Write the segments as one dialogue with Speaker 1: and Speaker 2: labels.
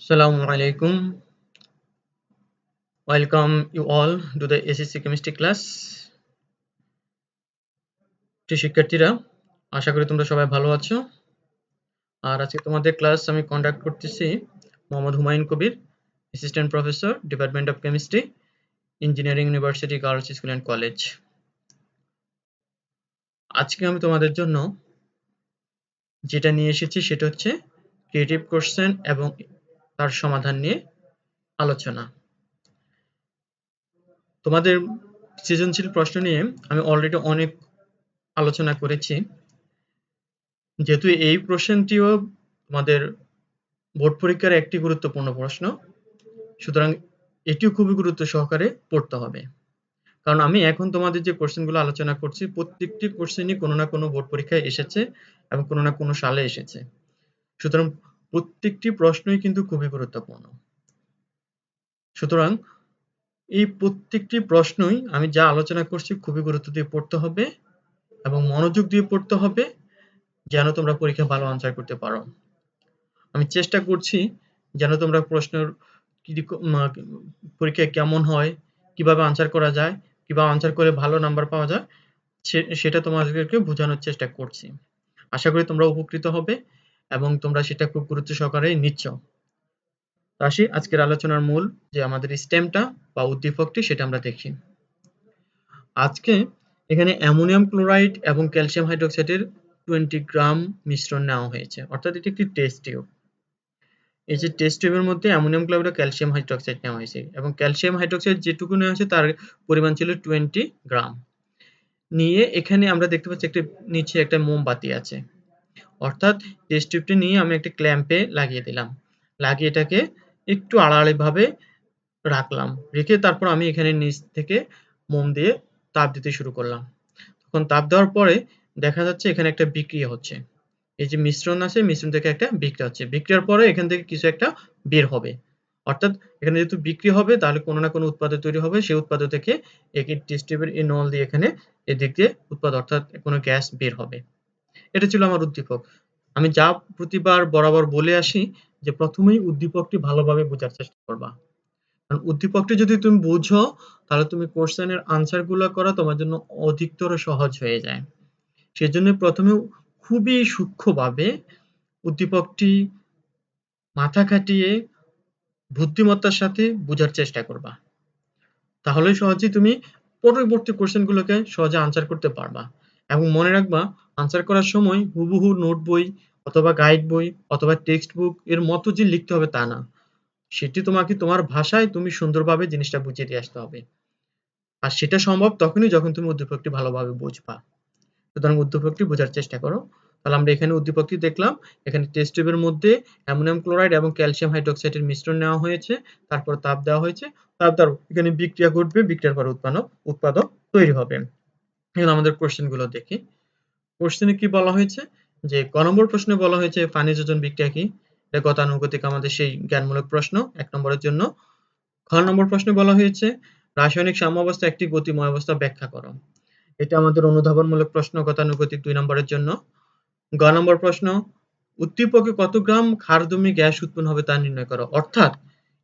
Speaker 1: Assalamu alaikum. Welcome you all to the SSC chemistry class. শিক্ষার্থীরা, আশা করি তোমরা সবাই ভালো আছো আর আজকে তোমাদের ক্লাস আমি কন্ডাক্ট করতেছি Mohammad Humayun Kabir assistant professor department of chemistry engineering university girls school and college আজকে আমি তোমাদের জন্য যেটা নিয়ে এসেছি সেটা হচ্ছে ক্রিয়েটিভ কোশ্চেন এবং তার সমাধান নিয়ে আলোচনা। তোমাদের সৃজনশীল প্রশ্ন নিয়ে আমি অলরেডি অনেক আলোচনা করেছি। যেহেতু এই প্রশ্নটিও তোমাদের বোর্ড পরীক্ষার একটি গুরুত্বপূর্ণ প্রশ্ন, সুতরাং এটিও খুবই গুরুত্ব সহকারে পড়তে হবে। কারণ আমি এখন তোমাদের যে কোশ্চেনগুলো আলোচনা করছি, প্রত্যেকটি কোশ্চেনই কোনো না কোনো বোর্ড পরীক্ষায় এসেছে এবং কোনো না কোনো সালে এসেছে। সুতরাং প্রত্যেকটি প্রশ্নই কিন্তু খুবই গুরুত্বপূর্ণ। সুতরাং এই প্রত্যেকটি প্রশ্নই আমি যা আলোচনা করছি খুবই গুরুত্ব দিয়ে পড়তে হবে এবং মনোযোগ দিয়ে পড়তে হবে যেন তোমরা পরীক্ষা ভালো আনসার করতে পারো। আমি চেষ্টা করছি যেন তোমরা প্রশ্নের পরীক্ষায় কেমন হয়, কীভাবে আনসার করা যায়, কীভাবে আনসার করে ভালো নাম্বার পাওয়া যায় সেটা তোমাদেরকে বোঝানোর চেষ্টা করছি। আশা করি তোমরা উপকৃত হবে। এবং তোমরা সেটা খুব গুরুত্ব সহকারে নিচ্ছ। আসি, আজকের আলোচনার মূল যে আমাদের স্টেমটা বা উদ্দীপকটি সেটা আমরা দেখি। আজকে এখানে অ্যামোনিয়াম ক্লোরাইড এবং ক্যালসিয়াম হাইড্রোক্সাইডের টোয়েন্টি গ্রাম মিশ্রণ নেওয়া হয়েছে। অর্থাৎ এটি একটি টেস্ট টিউব। এই যে টেস্ট টিউবের মধ্যে অ্যামোনিয়াম ক্লোরাইড ও ক্যালসিয়াম হাইড্রোক্সাইড নেওয়া হয়েছে এবং ক্যালসিয়াম হাইড্রোক্সাইড যেটুকু নেওয়া হয়েছে তার পরিমাণ ছিল টোয়েন্টি গ্রাম। নিয়ে এখানে আমরা দেখতে পাচ্ছি একটি নিচে একটা মোমবাতি আছে। অর্থাৎ টেস্ট টিউবটি নিয়ে আমি একটা ক্ল্যাম্পে লাগিয়ে দিলাম। লাগিয়ে এটাকে একটু আড়াআড়িভাবে রাখলাম। রেখে তারপর আমি এখানে নিচ থেকে মোম দিয়ে তাপ দিতে শুরু করলাম। তখন তাপ দেওয়ার পরে দেখা যাচ্ছে এখানে একটা বিক্রিয়া হচ্ছে। এই যে মিশ্রণ আছে, মিশ্রণ থেকে একটা বিক্রিয়া হচ্ছে। বিক্রিয়ার পরে এখান থেকে কিছু একটা বের হবে। অর্থাৎ এখানে যেহেতু বিক্রি হবে, তাহলে কোনো না কোনো উৎপাদক তৈরি হবে। সেই উৎপাদক থেকে একই টেস্ট টিউবের এই নল দিয়ে এখানে এদিক দিয়ে উৎপাদ অর্থাৎ কোনো গ্যাস বের হবে। এটা ছিল আমার উদ্দীপক। আমি যা প্রতিবার বরাবর বলে আসি যে প্রথমেই উদ্দীপকটি ভালোভাবে বোঝার চেষ্টা করবা। কারণ উদ্দীপকটি যদি তুমি বুঝো, তাহলে তুমি কোশ্চেনের আনসারগুলো করা তোমার জন্য অধিকতর সহজ হয়ে যায়। সেজন্য প্রথমে খুবই সূক্ষ্মভাবে উদ্দীপকটি মাথা খাটিয়ে বুদ্ধিমত্তার সাথে বোঝার চেষ্টা করবা। তাহলে সহজেই তুমি পরবর্তী কোশ্চেন গুলোকে সহজে আনসার করতে পারবা। এবং মনে রাখবা আনসার করার সময় হুবহু নোট বই অথবা গাইড বই অথবা টেক্সট বুক এর মতো যে লিখতে হবে তা না। সেটি তোমাকে তোমার ভাষায় তুমি সুন্দরভাবে জিনিসটা বুঝিয়ে দিয়ে আসতে হবে। আর সেটা সম্ভব তখনই যখন তুমি উদ্দীপকটি ভালোভাবে বুঝবা। সুতরাং উদ্দীপকটি বোঝার চেষ্টা করো। তাহলে আমরা এখানে উদ্দীপকটি দেখলাম। এখানে টেস্ট টিউবের মধ্যে অ্যামোনিয়াম ক্লোরাইড এবং ক্যালসিয়াম হাইড্রোক্সাইডের মিশ্রণ নেওয়া হয়েছে। তারপর তাপ দেওয়া হয়েছে। তাপ দ্বারা এখানে বিক্রিয়া ঘটবে, বিক্রিয়ার পর উৎপাদক উৎপাদক তৈরি হবে। এখন আমাদের কোশ্চেনগুলো দেখি। কোশ্চেনে কি বলা হয়েছে? যে ক নম্বর প্রশ্নে বলা হয়েছে পানি যোজন বিক্রিয়া কি? গতানুগতিক আমাদের সেই জ্ঞানমূলক প্রশ্ন, এক নম্বরের জন্য। খ নম্বর প্রশ্নে বলা হয়েছে, রাসায়নিক সাম্যাবস্থা একটি গতিময় অবস্থা ব্যাখ্যা করো। এটা আমাদের অনুধাবনমূলক প্রশ্ন, গতানুগতিক দুই নম্বরের জন্য। গ নম্বর প্রশ্ন, উদ্দীপকে কত গ্রাম ক্ষারদমি গ্যাস উৎপন্ন হবে তা নির্ণয় করো। অর্থাৎ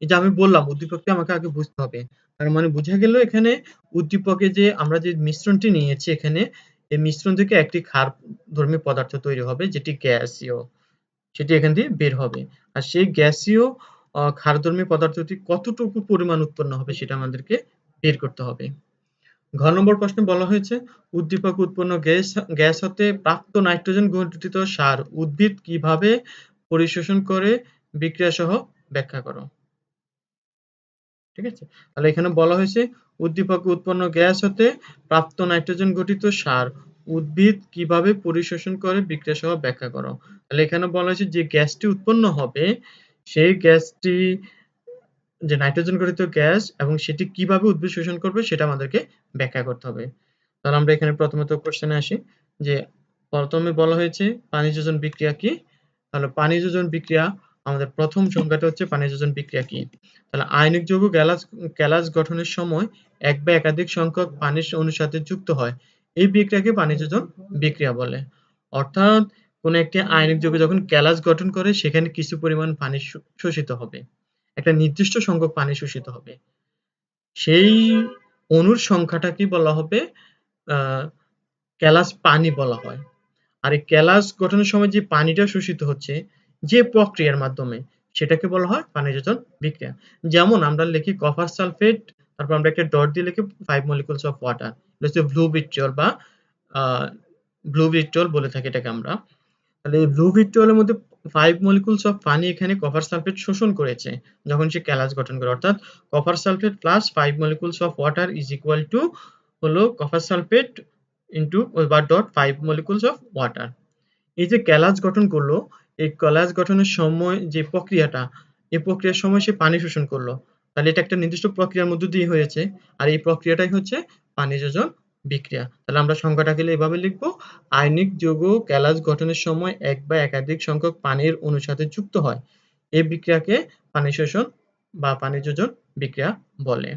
Speaker 1: এই যে আমি বললাম উদ্দীপকটি আমাকে আগে বুঝতে হবে। তার মানে বোঝা গেল এখানে উদ্দীপকে যে আমরা যে মিশ্রণটি নিয়েছি এখানে, এই মিশ্রণ থেকে একটি ক্ষার ধর্মী পদার্থ তৈরি হবে, যেটি গ্যাসীয়। সেটি এখান দিয়ে বের হবে। আর সেই গ্যাসীয় ক্ষারধর্মী পদার্থটি কতটুকু পরিমাণ উৎপন্ন হবে সেটা আমাদেরকে বের করতে হবে। ঘ নম্বর প্রশ্নে বলা হয়েছে, উদ্দীপক উৎপন্ন গ্যাস গ্যাস হতে প্রাপ্ত নাইট্রোজেন গঠিত সার উদ্ভিদ কীভাবে পরিশোষণ করে বিক্রিয়া সহ ব্যাখ্যা করো। ঠিক আছে? তাহলে এখানে বলা হয়েছে, উদ্দীপক উৎপন্ন গ্যাস হতে প্রাপ্ত নাইট্রোজেন গঠিত সার উদ্ভিদ কীভাবে পরিশোষণ করে বিক্রিয়া সহ ব্যাখ্যা করো। তাহলে এখানে বলা হয়েছে, যে গ্যাসটি উৎপন্ন হবে, সেই গ্যাসটি, যে নাইট্রোজেন গঠিত গ্যাস এবং সেটি কীভাবে উদ্ভিদ শোষণ করবে সেটা আমাদেরকে ব্যাখ্যা করতে হবে। তাহলে আমরা এখানে প্রথমত কোশ্চেনে আসি, যে প্রথমে বলা হয়েছে পানি যোজন বিক্রিয়া কি? তাহলে পানি যোজন বিক্রিয়া আমাদের প্রথম সংখ্যাটা হচ্ছে পানি যোজন বিক্রিয়া কি? তাহলে আয়নিক যৌগ গ্যালাস গ্যালাস গঠনের সময় এক বা একাধিক সংখ্যক পানির অনুর সাথে যুক্ত হয়। এই বিক্রিয়াকে পানি যোজন বিক্রিয়া বলে। অর্থাৎ কোনো একটি আয়নিক যৌগ যখন ক্যালাস গঠন করে, সেখানে কিছু পরিমাণ পানি শোষিত হবে। একটা নির্দিষ্ট সংখ্যক পানি শোষিত হবে। সেই অণুর সংখ্যাটাকে বলা হবে? ক্যালাস পানি বলা হয়। আর এই ক্যালাস গঠনের সময় যে পানিটা শোষিত হচ্ছে যে প্রক্রিয়ার মাধ্যমে সেটাকে বলা হয় পানিযোজন বিক্রিয়া। যেমন আমরা লিখি কপার সালফেট তারপর আমরা একটা ডট দিয়ে লিখি ফাইভ মলিকুলস অফ ওয়াটার হচ্ছে ব্লু ভিট্রিয়ল বা ব্লু ভিট্রিয়ল বলে থাকি এটাকে আমরা। তাহলে এই ব্লু ভিট্রিয়লের মধ্যে ফাইভ মলিকুলস অফ পানি এখানে কপার সালফেট শোষণ করেছে, যখন সে ক্যালাস গঠন করে। অর্থাৎ copper sulphate plus five molecules of water is equal to হলো কপার সালফেট ইন্টু বা dot five molecules of water এই যে ক্যালাস গঠন করল এই ক্যালাস গঠনের সময় যে প্রক্রিয়াটা, এই প্রক্রিয়ার সময় সে পানি শোষণ করল। তাহলে এটা একটা নির্দিষ্ট প্রক্রিয়ার মধ্য দিয়ে হয়েছে, আর এই প্রক্রিয়াটাই হচ্ছে পানি যোজন বিক্রিয়া। তাহলে আমরা সংখ্যাটাকে এভাবে লিখব আয়নিক যৌগ ক্যালাস গঠনের সময় এক বা একাধিক সংখ্যক পানির অণুর সাথে যুক্ত হয়। এই বিক্রিয়াকে পানি শোষণ বা পানি যোজন বিক্রিয়া বলে।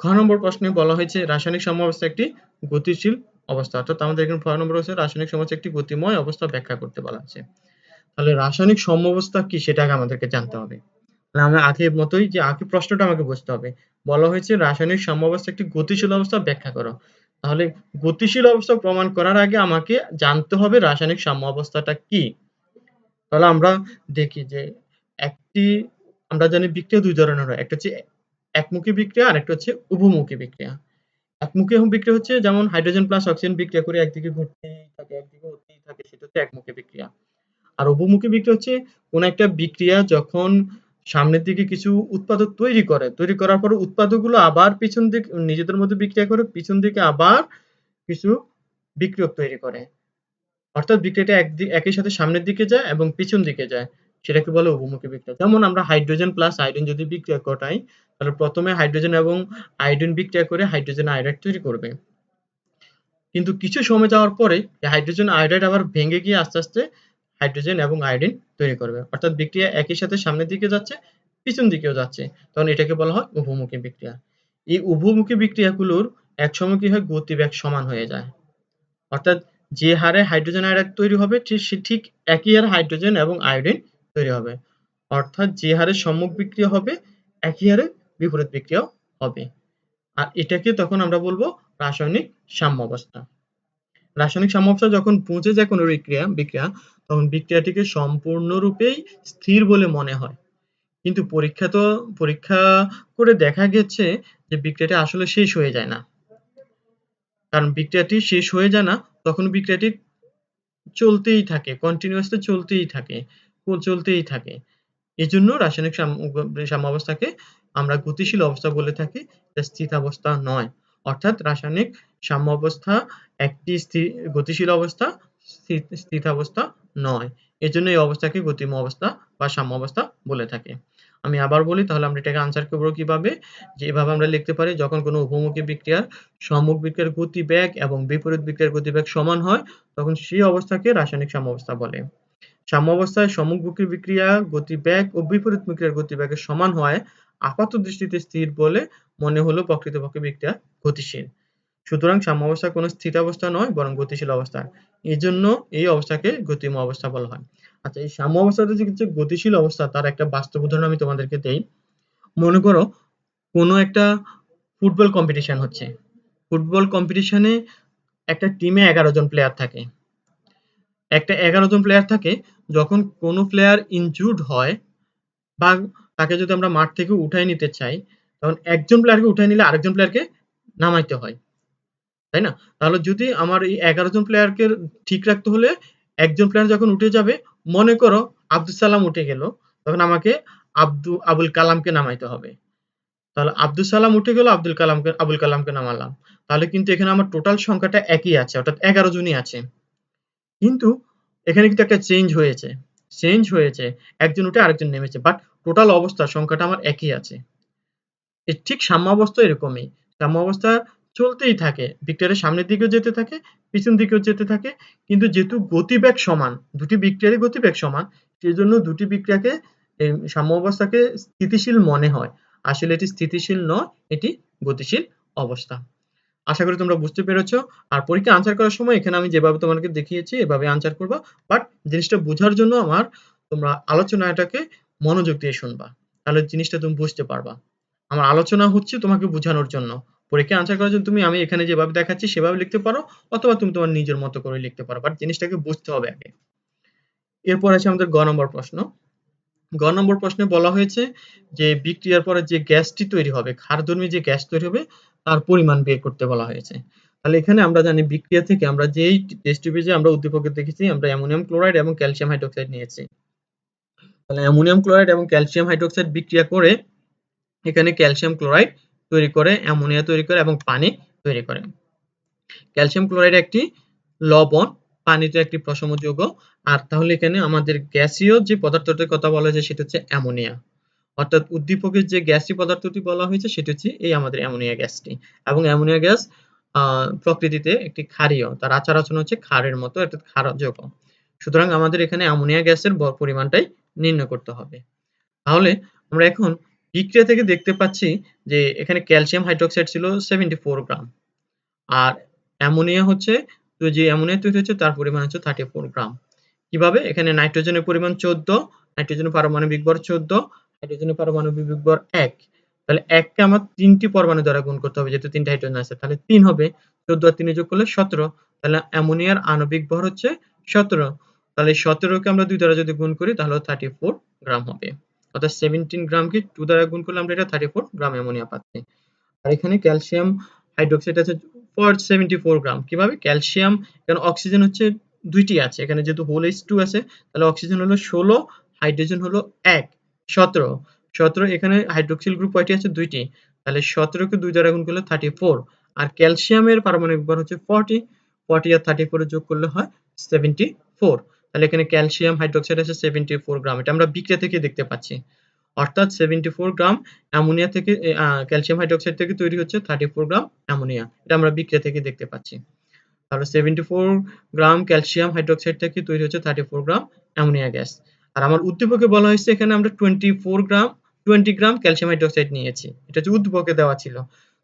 Speaker 1: খ নম্বর প্রশ্নে বলা হয়েছে, রাসায়নিক সমাবস্থা একটি গতিশীল অবস্থা। অর্থাৎ আমাদের এখানে খ নম্বর হচ্ছে রাসায়নিক সমাবস্থা একটি গতিময় অবস্থা ব্যাখ্যা করতে বলা আছে তাহলে রাসায়নিক সমাবস্থা কি সেটাকে আমাদেরকে জানতে হবে। তাহলে আমরা আগে মতোই যে আগে প্রশ্নটা আমাকে বুঝতে হবে। বলা হয়েছে রাসায়নিক সমাবস্থা একটি গতিশীল অবস্থা ব্যাখ্যা করো। তাহলে গতিশীল অবস্থা প্রমাণ করার আগে আমাকে জানতে হবে রাসায়নিক সাম্য অবস্থাটা কি। তাহলে আমরা দেখি যে একটি, আমরা জানি বিক্রিয়া দুই ধরনের হয়। একটা হচ্ছে একমুখী বিক্রিয়া আর একটা হচ্ছে উভমুখী বিক্রিয়া। একমুখী বিক্রিয়া হচ্ছে যেমন হাইড্রোজেন প্লাস অক্সিজেন বিক্রিয়া করে একদিকে ঘুরতেই থাকে, একদিকে হতেই থাকে, সেটা হচ্ছে একমুখী বিক্রিয়া। আর উপমুখী বিক্রিয়া হচ্ছে কোন একটা বিক্রিয়া যখন সামনের দিকে কিছু উৎপাদক তৈরি করে, তৈরি করার পর উৎপাদকগুলো আবার পিছন দিকে, নিজেদের মধ্যে বিক্রিয়া করে পিছন দিকে আবার কিছু বিক্রিয়ক তৈরি করে। অর্থাৎ বিক্রিয়াটা একই সাথে সামনের দিকে যায় এবং পিছন দিকে যায়, সেটাকে বলে উভমুখী বিক্রিয়া। যেমন আমরা হাইড্রোজেন প্লাস আয়োডিন যদি বিক্রিয়া ঘটাই, তাহলে প্রথমে হাইড্রোজেন এবং আয়োডিন বিক্রিয়া করে হাইড্রোজেন আয়োডাইড তৈরি করবে। কিন্তু কিছু সময় যাওয়ার পরে হাইড্রোজেন আয়োডাইড আবার ভেঙে গিয়ে আস্তে আস্তে হাইড্রোজেন এবং আয়োডিন তৈরি করবে। অর্থাৎ বিক্রিয়া একই সাথে সামনের দিকে যাচ্ছে, পিছন দিকেও যাচ্ছে। তখন এটাকে বলা হয় উভমুখী বিক্রিয়া। এই উভমুখী বিক্রিয়াগুলোর একসময় কি হয় গতিবেগ সমান হয়ে যায়। অর্থাৎ যে হারে হাইড্রোজেন আয়োডাইড তৈরি হবে, ঠিক একই হারে হাইড্রোজেন এবং আয়োডিন তৈরি হবে। অর্থাৎ যে হারে সম্মুখ বিক্রিয়া হবে, একই হারে বিপরীত বিক্রিয়াও হবে। আর এটাকে তখন আমরা বলব রাসায়নিক সাম্য অবস্থা রাসায়নিক সাম্যাবস্থা যখন পৌঁছে যায় কোনো বিক্রিয়া বিক্রিয়া তখন বিক্রিয়াটিকে সম্পূর্ণরূপেই স্থির বলে মনে হয়। কিন্তু পরীক্ষা তো, পরীক্ষা করে দেখা গেছে যে বিক্রিয়াটি আসলে শেষ হয়ে যায় না। কারণ বিক্রিয়াটি শেষ হয়ে যায় না, তখন বিক্রিয়াটি চলতেই থাকে কন্টিনিউয়াসলি চলতেই থাকে চলতেই থাকে। এজন্য রাসায়নিক সাম্য সাম্যাবস্থাকে আমরা গতিশীল অবস্থা বলে থাকি, যা স্থিতাবস্থা নয়। অর্থাৎ রাসায়নিক সাম্যাবস্থা একটি স্থির, গতিশীল অবস্থা স্থিতাবস্থা নয়। এজন্য এই অবস্থাকে গতিময় অবস্থা বা সাম্য অবস্থা বলে থাকে। আমি আবার বলি, তাহলে আমরা এটাকে আনসার করব কীভাবে? যে এভাবে আমরা লিখতে পারি, যখন কোনো উপমুখী বিক্রিয়ার সম্মুখ বিক্রিয়ার গতিবেগ এবং বিপরীত বিক্রিয়ার গতিবেগ সমান হয়, তখন সেই অবস্থাকে রাসায়নিক সাম্য অবস্থা বলে। সাম্যাবস্থায় সম্মুখমুখী বিক্রিয়া গতিবেগ ও বিপরীত বিক্রিয়ার গতিবেগের সমান হয়, আপাত দৃষ্টিতে স্থির বলে মনে হলো প্রকৃতপক্ষে বিক্রিয়া গতিশীল। সুতরাং সাম্যাবস্থা কোনো স্থিতাবস্থা নয়, বরং গতিশীল অবস্থা। এই জন্য এই অবস্থাকে গতিময় অবস্থা বলা হয়। আচ্ছা এই সাম্য অবস্থাতে যে গতিশীল অবস্থা, তার একটা বাস্তব উদাহরণ আমি তোমাদেরকে দেই। মনে করো, কোনো একটা ফুটবল কম্পিটিশন হচ্ছে। ফুটবল কম্পিটিশনে একটা টিমে এগারো জন প্লেয়ার থাকে। একটা এগারো জন প্লেয়ার থাকে, যখন কোনো প্লেয়ার ইনজুর্ড হয়, বা তাকে যদি আমরা মাঠ থেকে উঠাই নিতে চাই, তখন একজন প্লেয়ারকে উঠাই নিলে আরেকজন প্লেয়ারকে নামাইতে হয়। তাই না? তাহলে যদি আমার এই এগারো জন প্লেয়ারকে ঠিক রাখতে হলে একজন প্লেয়ার যখন উঠে যাবে, মনে করো আব্দুল সালাম উঠে গেল, তখন আমাকে আব্দু, আবুল কালামকে নামাইতে হবে। তাহলে আব্দুল সালাম উঠে গেল, আব্দুল কালামকে, আবুল কালামকে নামালাম। তাহলে কিন্তু এখানে আমার টোটাল সংখ্যাটা একই আছে, অর্থাৎ এগারো জনই আছে। কিন্তু এখানে কিন্তু একটা চেঞ্জ হয়েছে চেঞ্জ হয়েছে। একজন উঠে আরেকজন নেমেছে বাট টোটাল অবস্থা সংখ্যাটা আমার একই আছে। ঠিক সাম্যাবস্থা এরকমই। সাম্যাবস্থা চলতেই থাকে। বিক্রিয়ার সামনের দিকেও যেতে থাকে, পিছন দিকেও যেতে থাকে। কিন্তু যেহেতু গতিবেগ সমান, দুটি বিক্রিয়ারই গতিবেগ সমান সেই জন্য দুটি বিক্রিয়াকে সাম্য অবস্থাকে স্থিতিশীল মনে হয়। আসলে এটি স্থিতিশীল নয়, এটি গতিশীল অবস্থা। আশা করি তোমরা বুঝতে পেরেছ। আর পরীক্ষা আনসার করার সময় এখানে আমি যেভাবে তোমাদেরকে দেখিয়েছি, এভাবে আনসার করবা। বাট জিনিসটা বোঝার জন্য আমার তোমরা আলোচনাটাকে মনোযোগ দিয়ে শুনবা। তাহলে জিনিসটা তুমি বুঝতে পারবা। আমার আলোচনা হচ্ছে তোমাকে বোঝানোর জন্য। পরীক্ষা আনসার করার জন্য তুমি আমি এখানে যেভাবে দেখাচ্ছি সেভাবে লিখতে পারো, অথবা তুমি তোমার নিজের মতো করে লিখতে পারো বাট জিনিসটাকে বুঝতে হবে আগে। এরপর আছে আমাদের গ নম্বর প্রশ্ন। গ নম্বর প্রশ্নে বলা হয়েছে যে, বিক্রিয়ার পরে যে গ্যাসটি তৈরি হবে, ক্ষারধর্মী যে গ্যাস তৈরি হবে, তার পরিমাণ বের করতে বলা হয়েছে। তাহলে এখানে আমরা জানি বিক্রিয়া থেকে আমরা যেই টেস্ট টিউবে আমরা উদ্দীপকে দেখেছি, আমরা অ্যামোনিয়াম ক্লোরাইড এবং ক্যালসিয়াম হাইড্রোক্সাইড নিয়েছি। তাহলে অ্যামোনিয়াম ক্লোরাইড এবং ক্যালসিয়াম হাইড্রোক্সাইড বিক্রিয়া করে এখানে ক্যালসিয়াম ক্লোরাইড তৈরি করে, অ্যামোনিয়া তৈরি করে এবং পানি তৈরি করে। ক্যালসিয়াম ক্লোরাইড একটি লবণ, পানিতে একটি প্রশম যৌগ আর তাহলে এখানে আমাদের গ্যাসীয় যে পদার্থটির কথা বলা হয়েছে, সেটা হচ্ছে অ্যামোনিয়া। অর্থাৎ উদ্দীপকের যে গ্যাসি পদার্থটি বলা হয়েছে, সেটা হচ্ছে এই আমাদের অ্যামোনিয়া গ্যাসটি। এবং অ্যামোনিয়া গ্যাস প্রকৃতিতে একটি ক্ষারীয়। তার আচার আচরণ হচ্ছে ক্ষারের মতো, অর্থাৎ ক্ষার যৌগ সুতরাং আমাদের এখানে অ্যামোনিয়া গ্যাসের পরিমাণটাই নির্ণয় করতে হবে। তাহলে আমরা এখন বিক্রিয়া থেকে দেখতে পাচ্ছি যে এখানে ক্যালসিয়াম হাইড্রোক্সাইড ছিল সেভেন্টি ফোর গ্রাম আর অ্যামোনিয়া হচ্ছে যে অ্যামোনিয়া তৈরি হচ্ছে তার পরিমাণ হচ্ছে থার্টি ফোর গ্রাম। কীভাবে? এখানে নাইট্রোজেনের পরিমাণ চোদ্দ নাইট্রোজেনের পারমাণবিক ভর চোদ্দ হাইড্রোজেনের পারমাণবিক ভর এক। তাহলে এককে আমার তিনটি পরমাণু দ্বারা গুণ করতে হবে, যেহেতু তিনটা হাইড্রোজেন আছে, তাহলে তিন হবে। চোদ্দ আর তিনে যোগ করলে সতেরো। তাহলে অ্যামোনিয়ার আণবিক ভর হচ্ছে সতেরো। তাহলে সতেরোকে আমরা দুই দ্বারা যদি গুণ করি, তাহলে থার্টি ফোর গ্রাম হবে। অর্থাৎ সেভেন্টিন গ্রামকে টু দ্বারা গুণ করলে আমরা এটা থার্টি ফোর গ্রাম অ্যামোনিয়া পাচ্ছি। আর এখানে ক্যালসিয়াম হাইড্রোক্সাইড আছে ফর সেভেন্টি ফোর গ্রাম কীভাবে? ক্যালসিয়াম কারণ অক্সিজেন হচ্ছে দুইটি আছে। এখানে যেহেতু হোল এইচ টু আছে, তাহলে অক্সিজেন হলো ষোলো হাইড্রোজেন হলো এক, সতেরো। সতেরো, এখানে হাইড্রোক্সিল গ্রুপ কয়টি আছে? দুইটি। তাহলে সতেরোকে দুই দ্বারা গুণ করলে থার্টি ফোর আর ক্যালসিয়ামের পারমাণবিক ভর হচ্ছে ফর্টি ফর্টি আর থার্টি ফোরে যোগ করলে হয় সেভেন্টি ফোর তাহলে এখানে ক্যালসিয়াম হাইড্রোক্সাইড আছে সেভেন্টি ফোর গ্রাম এটা আমরা বিক্রিয়া থেকে দেখতে পাচ্ছি। অর্থাৎ সেভেন্টি ফোর গ্রাম অ্যামোনিয়া থেকে ক্যালসিয়াম হাইড্রোক্সাইড থেকে তৈরি হচ্ছে থার্টি ফোর গ্রাম অ্যামোনিয়া এটা আমরা বিক্রিয়া থেকে দেখতে পাচ্ছি। তাহলে seventy four gram calcium hydroxide থেকে তৈরি হচ্ছে thirty four gram ammonia gas আর আমার উদ্দীপকে বলা হয়েছে, এখানে আমরা twenty four gram twenty gram calcium hydroxide নিয়েছি। এটা হচ্ছে উদ্দীপকে দেওয়া ছিল।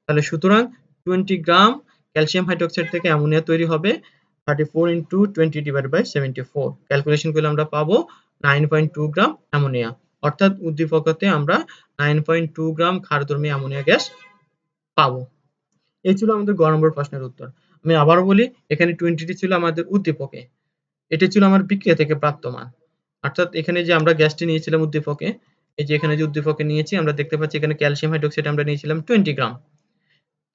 Speaker 1: তাহলে সুতরাং টোয়েন্টি গ্রাম ক্যালসিয়াম হাইড্রোক্সাইড থেকে অ্যামোনিয়া তৈরি হবে thirty four into twenty divide by seventy calculation করলে আমরা পাবো nine point two gram ammonia অর্থাৎ উদ্দীপকতে আমরা নাইন পয়েন্ট টু গ্রাম ক্ষারধর্মী অ্যামোনিয়া গ্যাস পাবো। এই ছিল আমাদের গ নম্বর প্রশ্নের উত্তর। আমি আবারও বলি, এখানে টোয়েন্টিটি ছিল আমাদের উদ্দীপকে। এটি ছিল আমার বিক্রিয়া থেকে প্রাপ্ত মান। অর্থাৎ এখানে যে আমরা গ্যাসটি নিয়েছিলাম উদ্দীপকে, এই যে এখানে যে উদ্দীপকে নিয়েছি, আমরা দেখতে পাচ্ছি এখানে ক্যালসিয়াম হাইড্রোক্সাইড আমরা নিয়েছিলাম টোয়েন্টি গ্রাম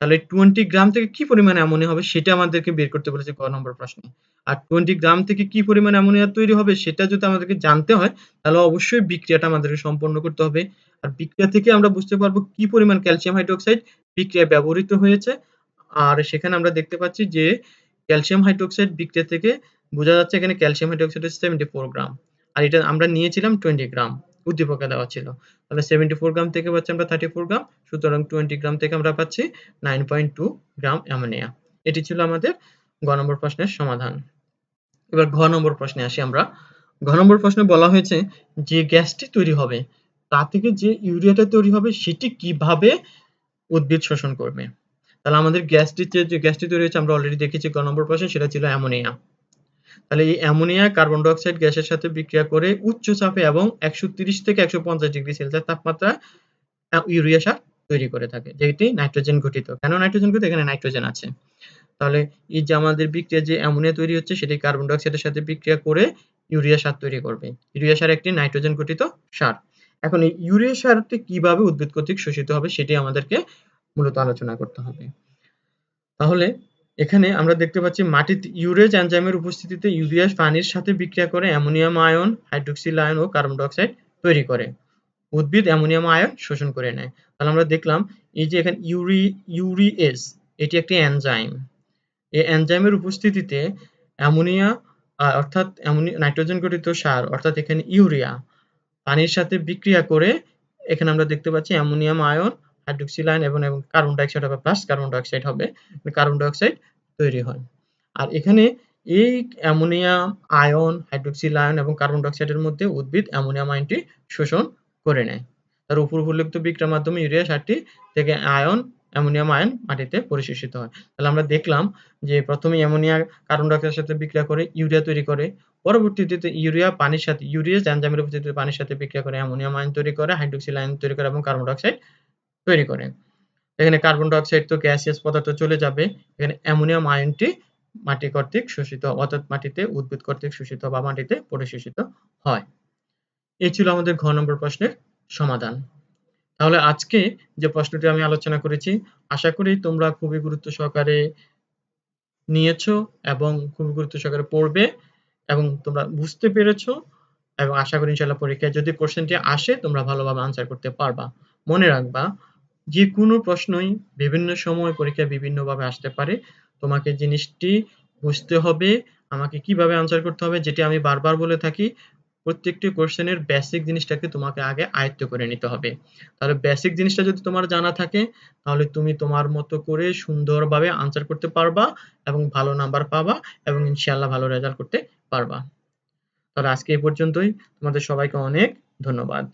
Speaker 1: তাহলে টোয়েন্টি গ্রাম থেকে কি পরিমাণে অ্যামোনিয়া হবে সেটা আমাদেরকে বের করতে বলেছে ক নম্বর প্রশ্নে। আর টোয়েন্টি গ্রাম থেকে কি পরিমাণ অ্যামোনিয়া তৈরি হবে সেটা যদি আমাদেরকে জানতে হয়, তাহলে অবশ্যই বিক্রিয়াটা আমাদেরকে সম্পন্ন করতে হবে। আর বিক্রিয়া থেকে আমরা বুঝতে পারব কি পরিমাণ ক্যালসিয়াম হাইড্রোক্সাইড বিক্রিয়া ব্যবহৃত হয়েছে। আর সেখানে আমরা দেখতে পাচ্ছি যে ক্যালসিয়াম হাইড্রোক্সাইড বিক্রিয়া থেকে বোঝা যাচ্ছে এখানে calcium hydroxide seventy four gram. আর এটা আমরা নিয়েছিলাম টোয়েন্টি গ্রাম। উদ্দীপকে দেওয়া ছিল। তাহলে সেভেন্টি ফোর গ্রাম থেকে পাচ্ছি আমরা থার্টি ফোর গ্রাম, সুতরাং টোয়েন্টি গ্রাম থেকে আমরা পাচ্ছি nine point two gram ammonia এটি ছিল আমাদের গ নম্বর প্রশ্নের সমাধান। এবার ঘ নম্বর প্রশ্নে আসি আমরা। ঘ নম্বর প্রশ্নে বলা হয়েছে যে গ্যাসটি তৈরি হবে, তা থেকে যে ইউরিয়াটা তৈরি হবে, সেটি কীভাবে উদ্ভিদ শোষণ করবে? তাহলে আমাদের গ্যাসটি যে গ্যাসটি তৈরি হয়েছে, আমরা অলরেডি দেখেছি গ নম্বর প্রশ্নে, সেটা ছিল অ্যামোনিয়া তাহলে এই অ্যামোনিয়া কার্বন ডাইঅক্সাইড গ্যাসের সাথে বিক্রিয়া করে উচ্চ চাপে এবং একশো থেকে একশো ডিগ্রি সেলসিয়াস তাপমাত্রা ইউরিয়া সার তৈরি করে থাকে, যেটি নাইট্রোজেন ঘটিত কেন নাইট্রোজেন ঘটিত এখানে নাইট্রোজেন আছে। তাহলে এই যে আমাদের বিক্রিয়া যে অ্যামোনিয়া তৈরি হচ্ছে, সেটি কার্বন ডাইঅক্সাইডের সাথে বিক্রিয়া করে ইউরিয়া সার তৈরি করবে। ইউরিয়া সার একটি নাইট্রোজেন ঘটিত সার। এখন এই ইউরিয়া সারটি কীভাবে উদ্ভিদ কর্তৃক শোষিত হবে, সেটি আমাদেরকে মূলত আলোচনা করতে হবে। তাহলে এখানে আমরা দেখতে পাচ্ছি মাটিতে ইউরেজ এনজাইমের উপস্থিতিতে ইউরিয়া পানির সাথে বিক্রিয়া করে অ্যামোনিয়াম আয়ন হাইড্রোক্সিল আয়ন ও কার্বন ডাইঅক্সাইড তৈরি করে। উদ্ভিদ অ্যামোনিয়াম আয়ন শোষণ করে নেয়। তাহলে আমরা দেখলাম, এই যে এখানে ইউরি, ইউরিএস, এটি একটি এনজাইম। এই এনজাইমের উপস্থিতিতে অ্যামোনিয়া অর্থাৎ নাইট্রোজেন গঠিত সার, অর্থাৎ এখানে ইউরিয়া, পানির সাথে বিক্রিয়া করে এখানে আমরা দেখতে পাচ্ছি অ্যামোনিয়াম আয়ন হাইড্রোক্সিল আয়ন এবং এবং কার্বন ডাইঅক্সাইড হবে প্লাস কার্বন ডাইঅক্সাইড হবে কার্বন ডাইঅক্সাইড তৈরি হয়। আর এখানে এই অ্যামোনিয়াম আয়ন হাইড্রোক্সিল আয়ন এবং কার্বন ডাইঅক্সাইডের মধ্যে উদ্ভিদ অ্যামোনিয়াম আয়নটি শোষণ করে নেয়। তার উপর উল্লেখিত বিক্রিয়ার মাধ্যমে ইউরিয়া সারটি থেকে আয়ন অ্যামোনিয়াম আয়ন মাটিতে পরিশোষিত হয়। তাহলে আমরা দেখলাম যে প্রথমে অ্যামোনিয়া কার্বন ডাইঅক্সাইডের সাথে বিক্রিয়া করে, ইউরিয়া তৈরি করে। পরবর্তীতে ইউরিয়া পানির সাথে, ইউরিয়া এনজাইমের উপস্থিতিতে পানির সাথে বিক্রিয়া করে অ্যামোনিয়াম আয়ন তৈরি করে হাইড্রোক্সিল আয়ন তৈরি করে এবং কার্বন ডাইঅক্সাইড তৈরি করে। এখানে কার্বন ডাইঅক্সাইড তো গ্যাসিয়াস পদার্থ চলে যাবে। এখানে অ্যামোনিয়াম আয়নটি মাটি কর্তৃক শোষিত, অর্থাৎ মাটিতে উদ্ভিদ কর্তৃক শোষিত বা মাটিতে পরিশোষিত হয়। এই ছিল আমাদের ঘ নম্বর প্রশ্নের সমাধান। তাহলে আজকে যে প্রশ্নটি আমি আলোচনা করেছি, আশা করি তোমরা খুবই গুরুত্ব সহকারে নিয়েছ এবং খুবই গুরুত্ব সহকারে পড়বে এবং তোমরা বুঝতে পেরেছ এবং আশা করি ইনশাল্লাহ পরীক্ষায় যদি কোশ্চেনটি আসে, তোমরা ভালোভাবে আনসার করতে পারবা। মনে রাখবা যে কোনো প্রশ্নই বিভিন্ন সময় পরীক্ষায় বিভিন্নভাবে আসতে পারে। তোমাকে জিনিসটি বুঝতে হবে, আমাকে কীভাবে আনসার করতে হবে, যেটি আমি বারবার বলে থাকি, প্রত্যেকটি কোশ্চেনের বেসিক জিনিসটাকে তোমাকে আগে আয়ত্ত করে নিতে হবে। তাহলে বেসিক জিনিসটা যদি তোমার জানা থাকে, তাহলে তুমি তোমার মতো করে সুন্দরভাবে আনসার করতে পারবা এবং ভালো নাম্বার পাবা এবং ইনশাআল্লাহ ভালো রেজাল্ট করতে পারবা। তাহলে আজকে এই পর্যন্তই। তোমাদের সবাইকে অনেক ধন্যবাদ।